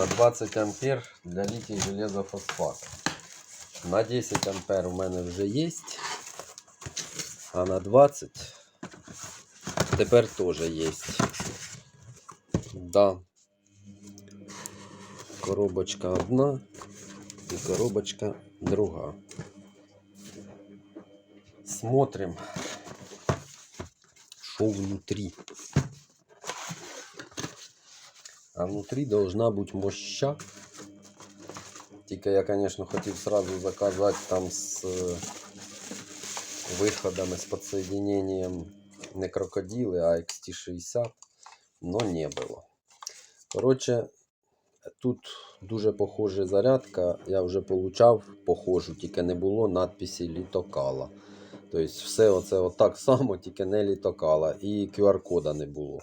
на 20 ампер для літій железофосфату. На 10 ампер у мене вже є. А на 20 тепер теж є. Да. Коробочка одна і коробочка друга. Смотрим, что внутри. А внутри должна быть моща. Тільки я, конечно, хотів сразу заказать там з е, виходами, з подсоединением не крокодили, а XT60, но не було. Коротше, тут дуже похожа зарядка. Я вже получав похожу, тільки не було надписі літокала. Тобто все оце отак само, тільки не літокала. І QR-кода не було.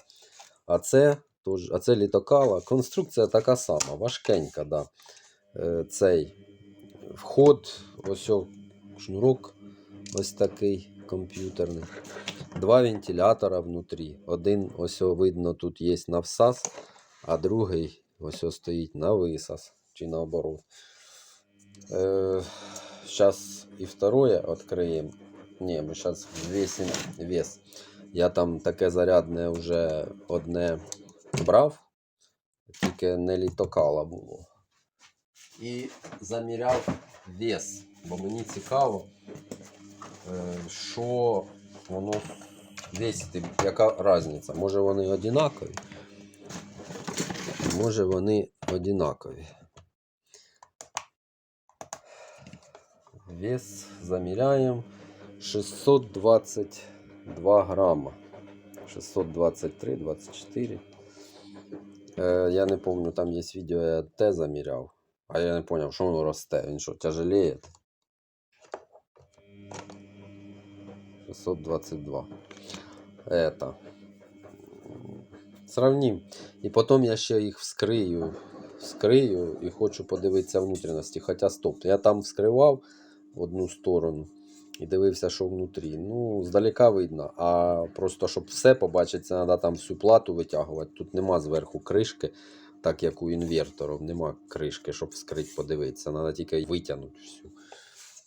А це, тож, а це літокала. Конструкція така сама, важкенька, да. Е, цей вход, ось о, шнурок, ось такий комп'ютерний. Два вентилятора внутрі. Один ось видно тут є на всас, а другий ось стоїть на висас. Чи наоборот. Е, Сейчас і второе відкриємо. Ні, ми зараз весим вес. Я там таке зарядне вже одне брав, тільки не літокала було. І заміряв вес, бо мені цікаво, е, що воно весить, яка різниця. Може вони однакові, може вони однакові. Вес заміряємо 622 грама. 623, 24. Е, я не пам'ятаю, там є відео, я те заміряв. А я не зрозумів, що воно росте. Він що, тяжеліє? 622. Это. Сравним. І потім я ще їх вскрию. Вскрию і хочу подивитися внутрішності. Хоча стоп, я там вскривав одну сторону і дивився, що внутрі. Ну, здалека видно. А просто щоб все побачити, це треба там всю плату витягувати. Тут нема зверху кришки, так як у інверторів. Нема кришки, щоб вскрити, подивитися. Треба тільки витягнути всю.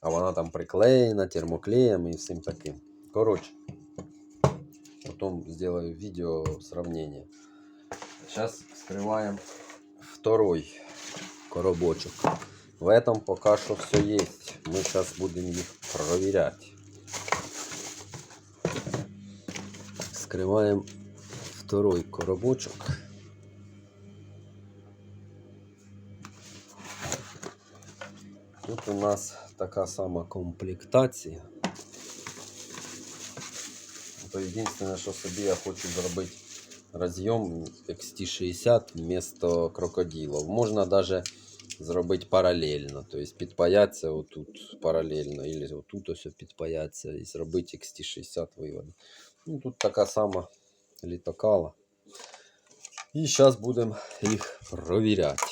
А вона там приклеєна термоклеєм і всім таким. Коротше, потім зроблю відео сравнення. Зараз вскриваємо второй коробочок. В этом пока что все есть. Мы сейчас будем их проверять. Вскрываем второй коробочек. Тут у нас така сама комплектація. То єдине, що собі я хочу зробити роз'єм XT60 вместо крокодилов. Можна даже зробити паралельно. Тобто підпаяться отут паралельно, або отут ось підпаяться і зробити XT60 виводи. Ну, тут така сама літокала. І зараз будемо їх провіряти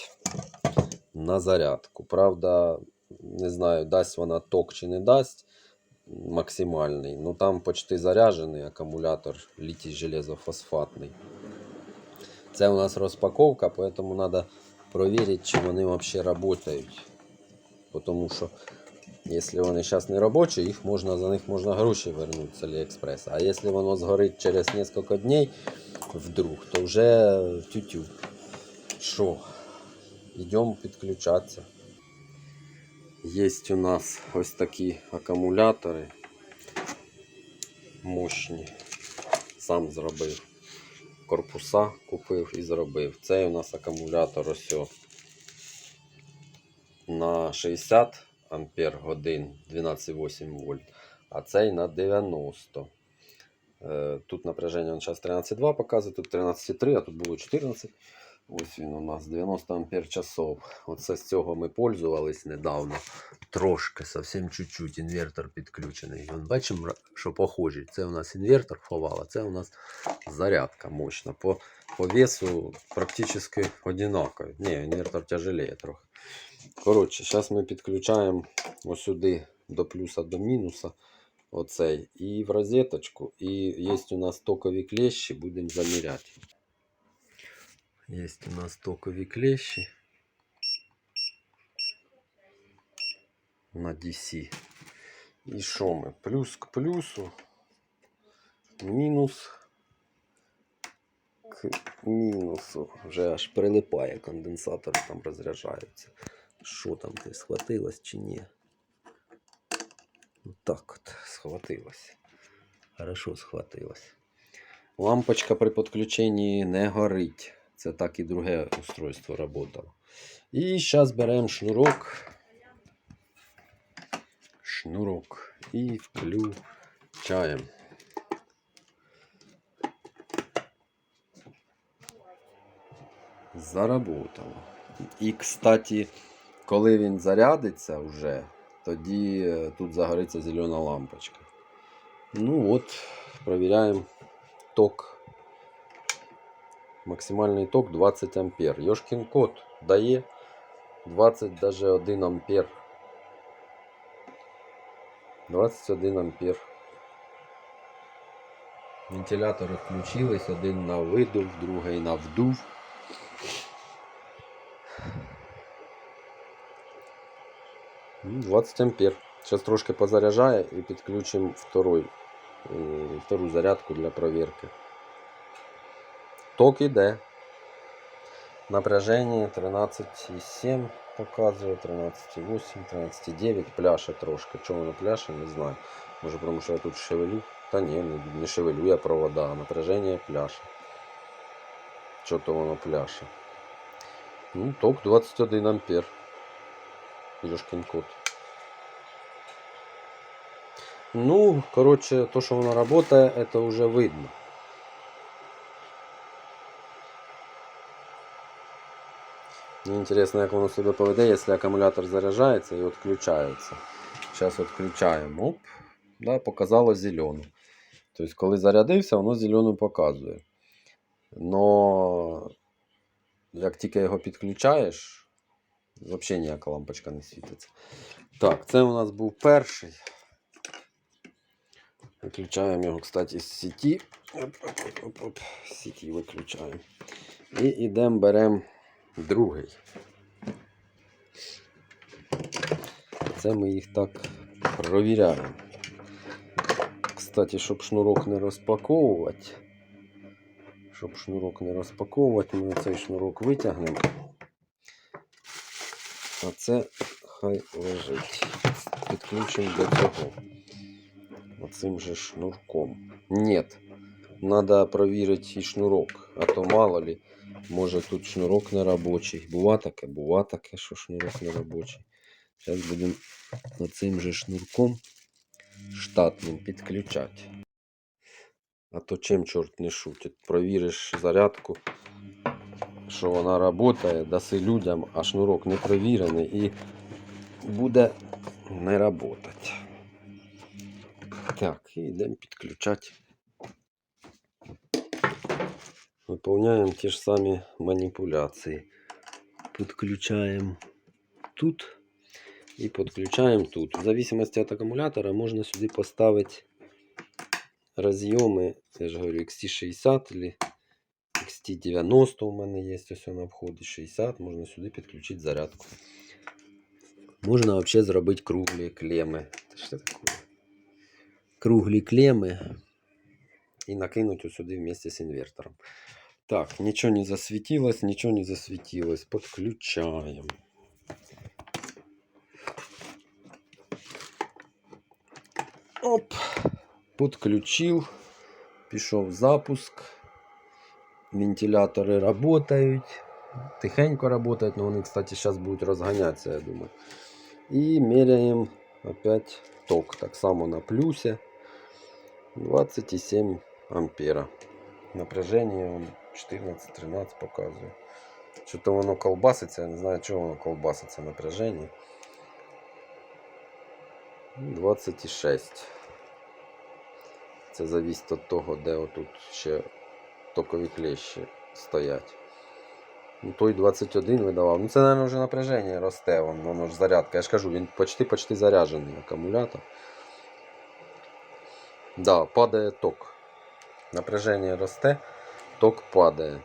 на зарядку. Правда, не знаю, дасть вона ток чи не дасть максимальний. Ну там почти заряджений акумулятор літій железофосфатний. Це у нас розпаковка, поэтому треба проверить, чи вони вообще работають. Потому що, якщо вони зараз не робочі, їх можна, за них можна гроші вернути з Аліекспреса. А якщо воно згорить через кілька днів вдруг, то вже тютю. Що? Йдемо підключатися. Є у нас ось такі акумулятори мощні. Сам зробив корпуса купив і зробив. Цей у нас акумулятор ось на 60 ампер годин 12,8 вольт, а цей на 90. Е, Тут напряження зараз 13,2 показує, тут 13,3, а тут було 14. Ось він у нас 90 ампер часов. Оце з цього ми пользувались недавно. Трошки, зовсім чуть-чуть. Інвертор підключений. Вон, бачимо, що похожі. Це у нас інвертор ховала, це у нас зарядка мощна. По, по весу практично одинакові. Ні, інвертор тяжелее трохи. Коротше, зараз ми підключаємо ось сюди до плюса до мінуса. Оцей. І в розеточку. І є у нас токові клещі, будемо заміряти. Є у нас токові клещі. На DC. І що ми? Плюс к плюсу, мінус к мінусу. Вже аж прилипає, конденсатор там розряджається. Що там ти схватилось чи ні? Ну, так от, схватилось. Хорошо схватилось. Лампочка при підключенні не горить. Це так і друге устройство працювало. І зараз беремо шнурок. Шнурок. І включаємо. Заработало. І, кстати, коли він зарядиться вже, тоді е, тут загориться зелена лампочка. Ну от, провіряємо ток. Максимальний ток 20 ампер. Йошкін код дає 20 даже 1 ампер. 21 ампер. Вентилятори включились, один на видув, другий на вдув. Ну, 20 ампер. Сейчас трошки позаряжає і підключимо второй, е, втору зарядку для проверки. Ток іде. Напряжение 13,7 показує, 13,8, 13,9. Пляше трошки. Чому воно пляше, не знаю. Може, тому що я тут шевелю. Та ні, не, не шевелю я провода, а напряжение пляше. Що то воно пляше. Ну, ток 21 ампер. Ёшкин кот. Ну, короче, то, что оно работает, это уже видно. Мне интересно, как оно себя поведет, если аккумулятор заряжается и отключается. Сейчас отключаем. Оп. Да, показало зелену. Тобто, коли зарядився, воно зелену показує. Но як тільки його підключаєш, взагалі ніяка лампочка не світиться. Так, це у нас був перший. Виключаємо його, кстати, з сіті. Оп, оп, оп, оп. З сіті виключаємо. І йдемо беремо другий. Це ми їх так провіряємо. Кстати, щоб шнурок не розпаковувати. Щоб шнурок не розпаковувати, ми цей шнурок витягнемо. А це хай лежить. Підключимо до цього. Оцим же шнурком. Нет. Надо проверить і шнурок. А то мало ли, може тут шнурок не робочий. Бува таке, бува таке, що шнурок не робочий. Зараз будемо оцим же шнурком штатним підключати. А то чим чорт не шутить. Провіриш зарядку, що вона працює, даси людям, а шнурок не провірений і буде не працювати. Так, і йдемо підключати. Выполняем ті ж самі маніпуляції. Підключаємо тут і підключаємо тут. В зависимости від акумулятора можна сюди поставити розйоми, я ж говорю, XT60 или XT90 у мене є ось на вході 60, можна сюди підключити зарядку. Можна взагалі зробити круглі клеми. Та що таке? Круглі клеми і накинути сюди вместе з інвертором. Так, ничего не засветилось, ничего не засветилось. Подключаем. Оп. Подключил. Пішов запуск. Вентилятори работають. Тихенько работають, но вони, кстати, сейчас будуть розганятися, я думаю. І меряємо опять ток. Так само на плюсе. 27 ампера. Напряжение он 14-13 показує. Що-то воно колбаситься, я не знаю, чого воно колбаситься напряження. 26. Це зависить від того, де отут ще токові клещі стоять. Ну, той 21 видавав. Ну це, мабуть, вже напряження росте, воно, воно ж зарядка. Я ж кажу, він почти-почти заряджений акумулятор. Да, падає ток. Напряження росте, ток падає.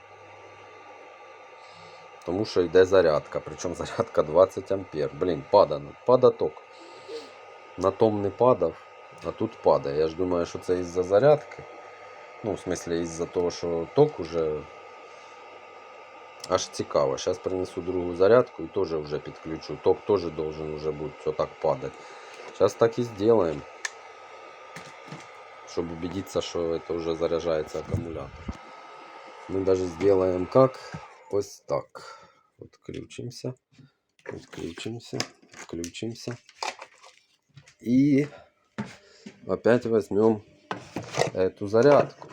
Тому що йде зарядка. Причому зарядка 20 ампер. Блін, пада, пада ток. на том не падав, а тут падає. Я ж думаю, що це із-за зарядки. Ну, в смислі, із-за того, що ток уже аж цікаво. Зараз принесу другу зарядку і теж вже підключу. Ток теж должен уже бути отак падати. Сейчас так и сделаем. Чтобы убедиться, что это уже заряжается аккумулятор. Мы даже сделаем как? Вот так. Отключимся. Отключимся. Включимся. И опять возьмем эту зарядку.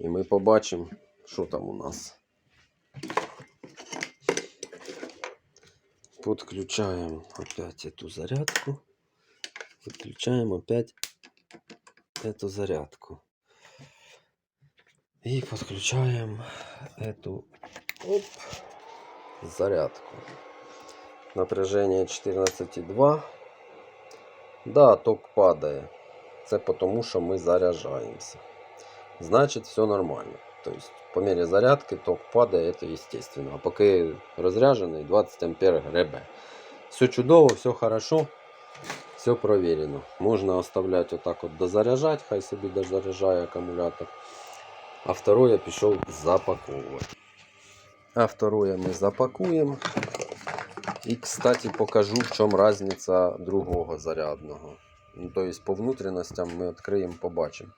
И мы побачим, что там у нас. Подключаем опять эту зарядку. Подключаем опять эту зарядку. И подключаем эту оп, зарядку. Напряжение 14,2. Да, ток падає. Це тому, що ми заряджаємося. Значить, все нормально. Тобто, по мірі зарядки ток падає, це естественно. А поки розряджений, 20 ампер гребе. Все чудово, все хорошо, все проверено. Можна оставляти отак от дозаряджати, хай собі дозаряджає акумулятор. А второе я пішов запаковувати. А второе ми запакуємо. І, кстати, покажу, в чому різниця другого зарядного. Ну, то есть по внутренностям ми відкриємо, побачимо.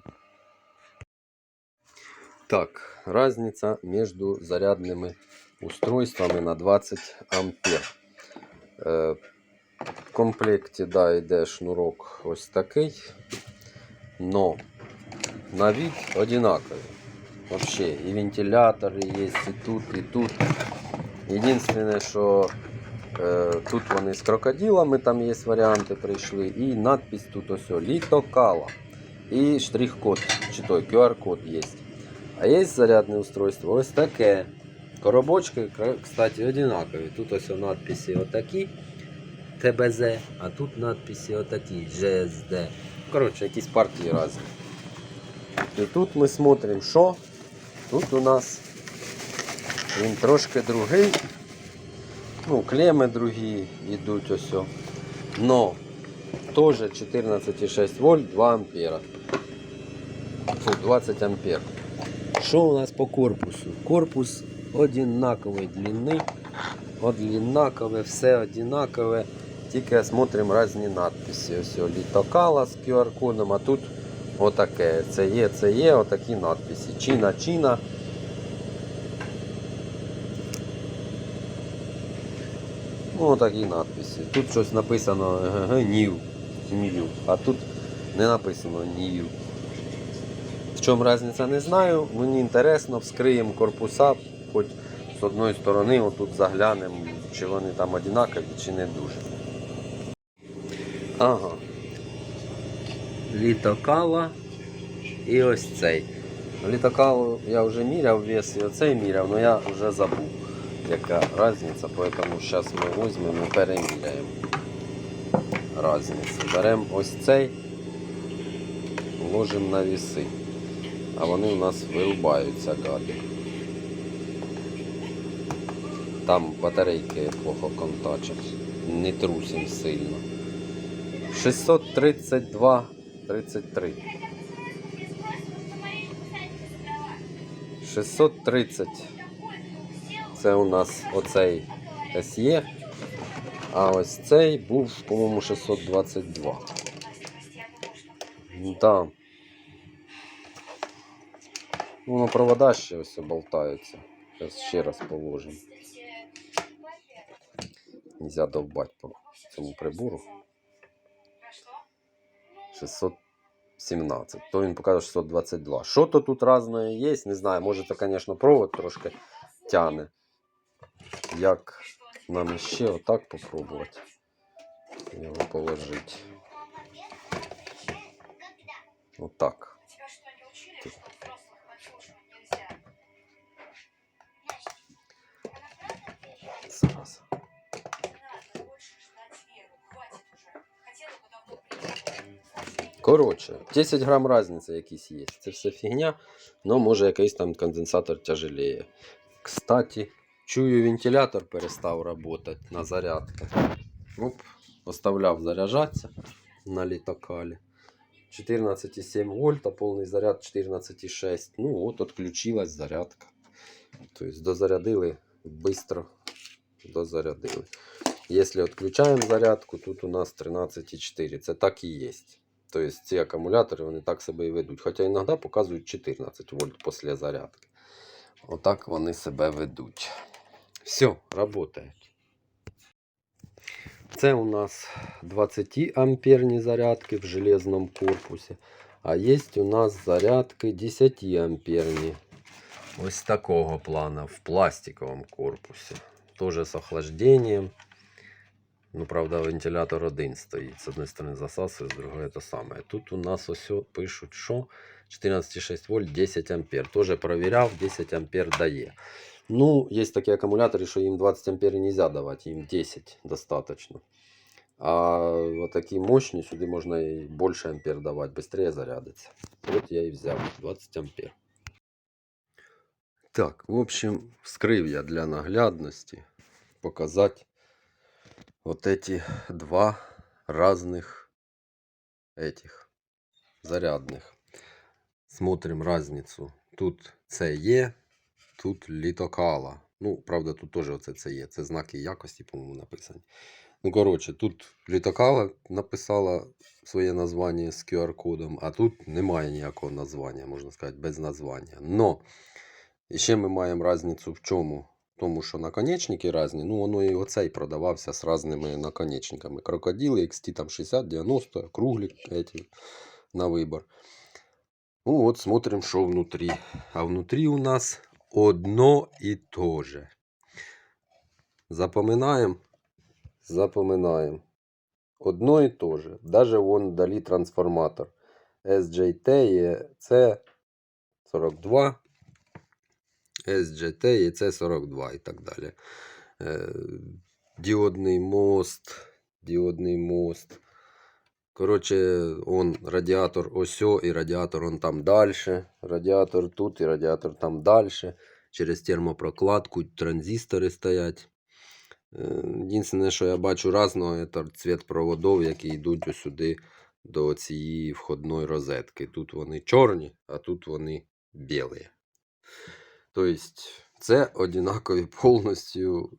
Так, разница между зарядными устройствами на 20 ампер. Е, в комплекті да, йде шнурок ось такий. Но на вид одинаковий. Вообще і вентилятори є, і тут, і тут. Єдине, що е, тут вони з крокодилами, там є варіанти прийшли. І надпись тут ось літокала. І штрих-код, чи той QR-код є. А є зарядне устройство ось таке. Коробочки, кстати, одинакові. Тут ось надписи отакі. ТБЗ, а тут надписи отакі ЖСД. Коротше, якісь партії різні. І тут ми смотримо, що тут у нас він трошки другий. Ну, клеми другі йдуть ось. Но теж 14,6 вольт, 2 ампера. Фу, 20 ампер. Що у нас по корпусу? Корпус одинакової длини, одинакове, все одинакове. Тільки смотримо різні надписи. Ось літокала з QR-кодом, а тут отаке. Це є, це є, отакі надписи. Чина, чина. Ну, отакі надписи. Тут щось написано ГГ, Нів. Нів. А тут не написано Нів. В чому різниця не знаю. Мені інтересно, вскриємо корпуса, хоч з одної сторони отут заглянемо, чи вони там однакові, чи не дуже. Ага. Літокала і ось цей. Літокалу я вже міряв вес і оцей міряв, але я вже забув, яка різниця, тому зараз ми візьмемо і переміряємо різницю. Беремо ось цей, ложимо на віси. А вони у нас вирубаються гади. Там батарейки плохо контачать. Не трусим сильно. 632 33. 630. Це у нас оцей SE. А ось цей був, по-моєму, 622. Ну, Там. Ну, провода ще ось болтаються. Зараз ще раз положимо. Нельзя довбати по цьому прибору. 617. То він показує 622. Що то тут різне є, не знаю. Може то, звісно, провод трошки тяне. Як нам ще отак попробувати його положити. Отак. Тебя что, не учили, что взрослых подслушивать нельзя? Зараз. Коротше, 10 грам різниця якісь є. Це все фігня, але може якийсь там конденсатор тяжеліє. Кстати, чую, вентилятор перестав працювати на зарядку. Оп, оставляв заряджатися на літакалі. 14,7 вольта, повний заряд 14,6. Ну от відключилась зарядка. Тобто дозарядили, швидко дозарядили. Якщо відключаємо зарядку, тут у нас 13,4. Це так і є. Тобто ці акумулятори вони так себе і ведуть. Хоча іноді показують 14 вольт після зарядки. Отак вони себе ведуть. Все, працює. Це у нас 20 амперні зарядки в железному корпусі. А є у нас зарядки 10 амперні. Ось такого плана в пластиковому корпусі. Тоже з охлаждением. Ну, правда, вентилятор один стоїть. З одної сторони засасує, з другої те саме. Тут у нас ось о- пишуть, що 14,6 вольт 10 ампер. Тоже провіряв, 10 ампер дає. Ну, є такі акумулятори, що їм 20 ампер не можна давати, їм 10 достаточно. А вот такі мощні сюди можна і більше ампер давати, швидше зарядиться. От я і взяв 20 ампер. Так, в общем, вскрив я для наглядності показати вот эти два разных этих зарядных. Смотрим разницу. Тут CE, тут літокала. Ну, правда, тут теж оце CE. Це знаки якості, по-моєму, написані. Ну, коротше, тут літокала написала своє названня з QR-кодом, а тут немає ніякого названня, можна сказати, без названня. Но і ще ми маємо різницю в чому? Тому що наконечники різні, ну воно і оцей продавався з різними наконечниками. Крокодили, XT там 60, 90, круглі эти, на вибор. Ну от смотрим, що внутрі. А внутрі у нас одно і то же. Запоминаємо. Запоминаємо. Одно і то же. Даже вон далі трансформатор. SJT EC42. SGT, EC42 і так далі. Е, Діодний мост, діодний мост. Коротше, он радіатор осьо і радіатор он там далі. Радіатор тут і радіатор там далі. Через термопрокладку транзистори стоять. Е, Єдине, що я бачу разного, це цвіт проводов, які йдуть сюди до цієї входної розетки. Тут вони чорні, а тут вони білі. Тобто, це однакові повністю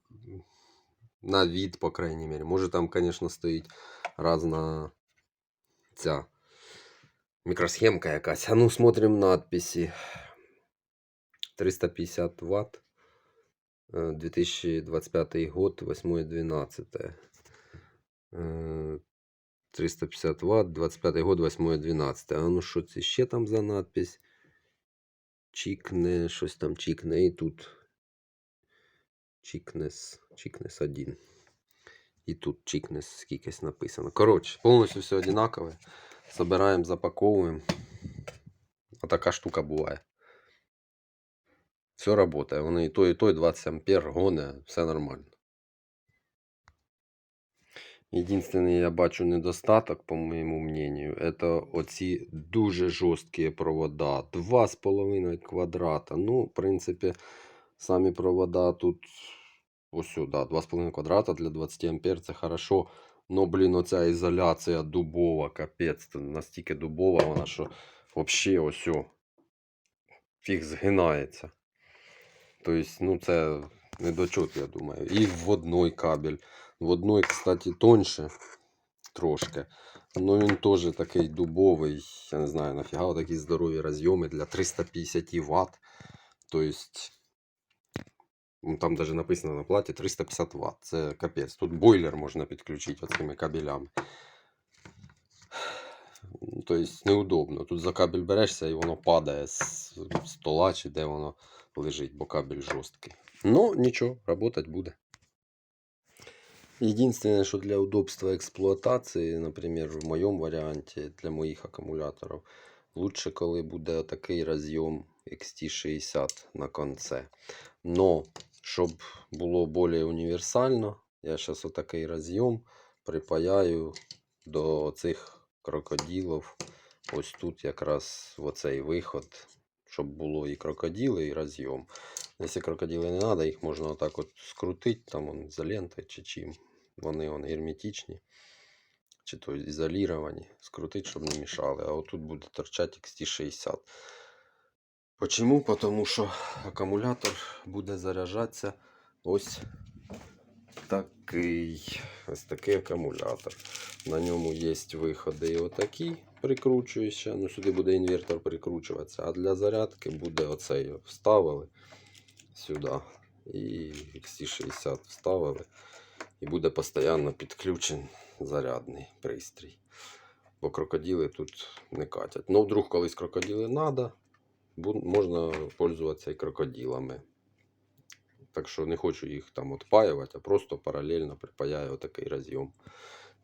на від, по крайній мірі. Може там, звісно, стоїть разна ця мікросхемка якась. А ну, смотрим надписи. 350 Вт. Э, 2025 год, 8.12. Э, 350 Вт, 25 год, 8.12. А ну що це ще там за надпись? Чікне, щось там чікне. І тут Чікнес, Чікнес 1. І тут Чікнес скількись написано. Коротше, повністю все однакове. Собираємо, запаковуємо. Отака штука буває. Все работає. Вони і той, і той 20 ампер гоне, все нормально. Єдиний я бачу недостаток, по моєму мнению, это оці дуже жорсткі провода. 2,5 квадрата. Ну, в принципі, самі провода тут ось сюди. 2,5 квадрата для 20 ампер це хорошо. Но, блін, оця ізоляція дубова, капець. Це настільки дубова вона, що взагалі ось фіг згинається. Тобто, ну це недочот, я думаю. І вводной кабель. Вводной, кстати, тоньше трошки. Но він теж такий дубовий. Я не знаю, нафіга такі здорові розйоми для 350 Вт. Тобто, там даже написано на платі 350 Вт. Це капець. Тут бойлер можна підключити оцими кабелями. Ну, Тобто неудобно. Тут за кабель берешся і воно падає з стола чи де воно лежить, бо кабель жорсткий. Ну, нічого, працювати буде. Единственное, что для удобства эксплуатации, например, в моем варианте для моих аккумуляторов, лучше, коли буде такий роз'єм XT60 на конце. Но, щоб було більш універсально, я зараз отакий роз'єм припаяю до цих крокодилів. Ось тут якраз в оцей виход, щоб було і крокодили, і роз'єм. Якщо крокодили не треба, їх можна отак от скрутити, там он, ізолентою чи чим. Вони он, герметичні. чи то ізоліровані, скрутить, щоб не мішали. А отут буде торчати XT60. Почому? Тому що акумулятор буде заряджатися ось такий. Ось такий акумулятор. На ньому є виходи і отакі прикручуються. Ну, сюди буде інвертор прикручуватися. А для зарядки буде оцей вставили сюди. І XT60 вставили. І буде постійно підключений зарядний пристрій. Бо крокодили тут не катять. Ну, вдруг колись крокодили треба, можна пользуватися і крокодилами. Так що не хочу їх там отпаювати, а просто паралельно припаяю отакий розйом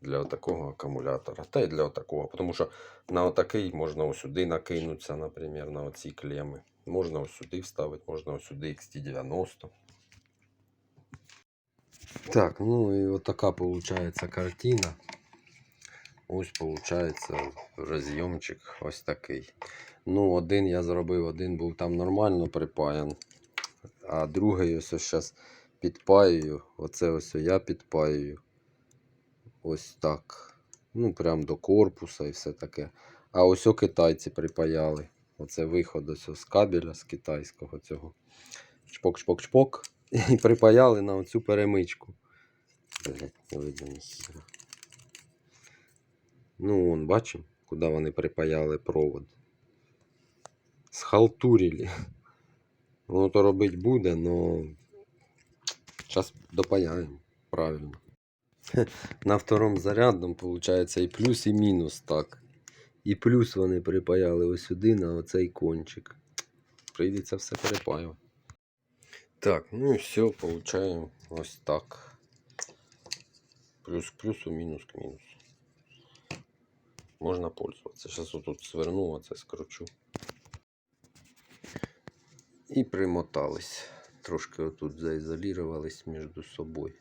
для такого акумулятора. Та й для такого. Тому що на отакий можна сюди накинутися, наприклад, на оці клеми. Можна сюди вставити, можна сюди XT90. Так, ну і от така виходить картина. Ось виходить розйомчик ось такий. Ну, один я зробив, один був там нормально припаян, а другий ось зараз підпаюю. Оце ось я підпаюю. Ось так. Ну, прям до корпуса і все таке. А ось о китайці припаяли. Оце виход ось з кабеля з китайського цього. Чпок-чпок-чпок. І припаяли на оцю перемичку. Блять, не видно ніхіра. Ну, вон, бачимо, куди вони припаяли провод. Схалтурили. Воно то робить буде, но зараз допаяємо. Правильно. На втором зарядному, виходить, і плюс, і мінус так. І плюс вони припаяли ось сюди на оцей кончик. Прийдеться все перепаювати. Так, ну і все, получаємо ось так. Плюс к плюсу, мінус к мінусу. Можна пользуватися. Зараз отут сверну, оце скручу. І примотались. Трошки отут заізолірувались між собою.